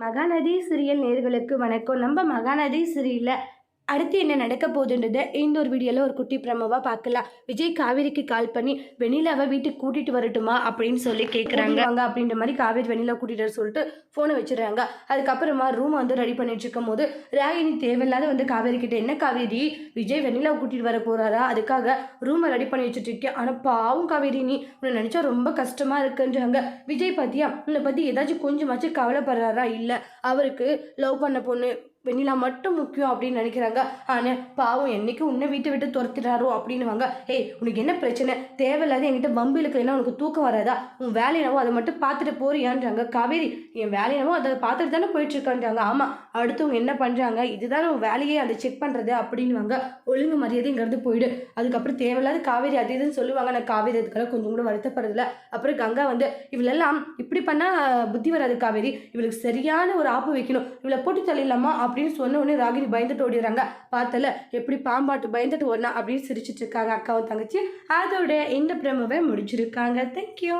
Mahanadi serial நேர்களுக்கு வணக்கம். நம்ம மகாநதி சீரியலில் அடுத்து என்ன நடக்க போகுதுன்றதை இந்த ஒரு வீடியோவில் ஒரு குட்டி பிரமவாக பார்க்கலாம். விஜய் காவேரிக்கு கால் பண்ணி வெண்ணிலாவை வீட்டுக்கு கூட்டிகிட்டு வரட்டுமா? அப்படின்னு சொல்லி கேட்குறாங்க வாங்க அப்படின்ற மாதிரி காவேரி வெண்ணிலா கூட்டிகிட்டு வர சொல்லிட்டு ஃபோனை வச்சிடுறாங்க. அதுக்கப்புறமா ரூம் வந்து ரெடி பண்ணிட்டு இருக்கும் போது ராகினி தேவையில்லாத வந்து காவேரி கிட்ட என்ன காவேரி? விஜய் வெண்ணிலா கூட்டிகிட்டு வர போகிறாரா அதுக்காக ரூமை ரெடி பண்ணி வச்சுட்டு இருக்கேன். ஆனால் பாவம் காவேரி நீ உன்னை நினச்சா ரொம்ப கஷ்டமாக இருக்குன்றாங்க. விஜய் பார்த்தியா உன்னை பற்றி ஏதாச்சும் கொஞ்சமாச்சும் கவலைப்படுறாரா? இல்லை அவருக்கு லவ் பண்ண பொண்ணு வெண்ணிலா மட்டும் முக்கியம் அப்படின்னு நினைக்கிறாங்க. ஆனால் பாவம் என்னைக்கு உன்னை வீட்டை விட்டு துரத்துறாரோ அப்படின்னுவாங்க. ஏய் உனக்கு என்ன பிரச்சனை? தேவையில்லாத என்கிட்ட வம்பு இழுக்கலைன்னா உனக்கு தூக்கம் வராதா? உன் வேலையினவோ அதை மட்டும் பார்த்துட்டு போறியான்றாங்க. காவேரி என் வேலையினவோ அதை பார்த்துட்டு தானே போயிட்டு இருக்கான்றாங்க ஆமாம் அடுத்தவங்க என்ன பண்ணுறாங்க இதுதான் உன் வேலையே அதை செக் பண்ணுறது அப்படின்னுவாங்க. ஒழுங்கு மரியாதைங்கிறது போயிடு. அதுக்கப்புறம் தேவையில்லாத காவேரி அது இதுன்னு சொல்லுவாங்க. நான் காவேரி அதுக்கெல்லாம் கொஞ்சம் கூட வருத்தப்படுறதில்ல. அப்புறம் கங்கா வந்து இவளெல்லாம் இப்படி பண்ணால் புத்தி வராது காவேரி. இவளுக்கு சரியான ஒரு ஆப்பு வைக்கணும். இவளை போட்டு தள்ளிடலாமா? அப்படின்னு சொன்ன உடனே ராகினி பயந்துட்டு ஓடிடுறாங்க. பார்த்தல எப்படி பாம்பாட்டு பயந்துட்டு ஓடனா அப்படின்னு சிரிச்சிட்டு இருக்காங்க அக்காவும் தங்கச்சி. அதோட இந்த பிரமவை முடிச்சிருக்காங்க. தேங்க்யூ